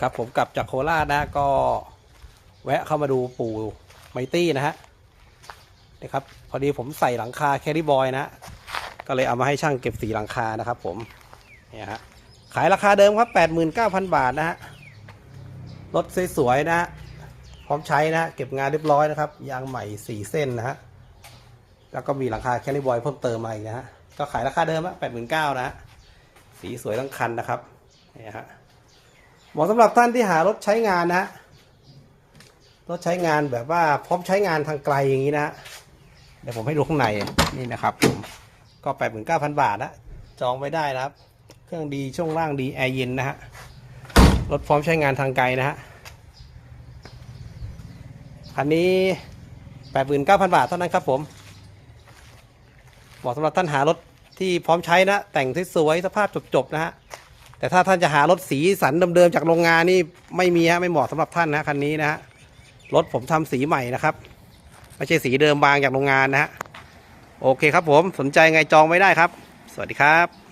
ครับผมกลับจากโคราชนะก็แวะเข้ามาดูปู่ไมตี้นะฮะนะครับพอดีผมใส่หลังคาแคริบอยนะ ก็เลยเอามาให้ช่างเก็บสีหลังคานะครับผมเนี่ยฮะขายราคาเดิมครับ 89,000 บาทนะฮะรถสวยๆนะฮะพร้อมใช้นะฮะเก็บงานเรียบร้อยนะครับยางใหม่ 4 เส้นนะฮะแล้วก็มีหลังคาแคริบอยเพิ่มเติมมาอีกนะฮะก็ขายราคาเดิมอะ89,000นะฮะสีสวยทั้งคันนะครับเนี่ยฮะ เหมาะสำหรับท่านที่หารถใช้งานนะรถใช้งานแบบว่าพร้อมใช้งานทางไกลอย่างนี้นะเดี๋ยวผมให้ดูข้างในนี่นะครับผมก็แปดหมื่นเก้าพันบาทนะจองไว้ได้นะครับ เครื่องดีช่วงล่างดีแอร์เย็นนะฮะรถพร้อมใช้งานทางไกลนะฮะคันนี้แปดหมื่นเก้าพันบาทเท่านั้นครับผมเหมาะสำหรับท่านหารถที่พร้อมใช้นะ แต่งสวยสภาพจบๆนะฮะ แต่ถ้าท่านจะหารถสีสันเดิมๆจากโรงงานนี่ไม่มีฮะไม่เหมาะสำหรับท่านนะคันนี้นะฮะรถผมทำสีใหม่นะครับ ไม่ใช่สีเดิมบางจากโรงงานนะฮะโอเคครับผมสนใจไงจองไว้ได้ครับ สวัสดีครับ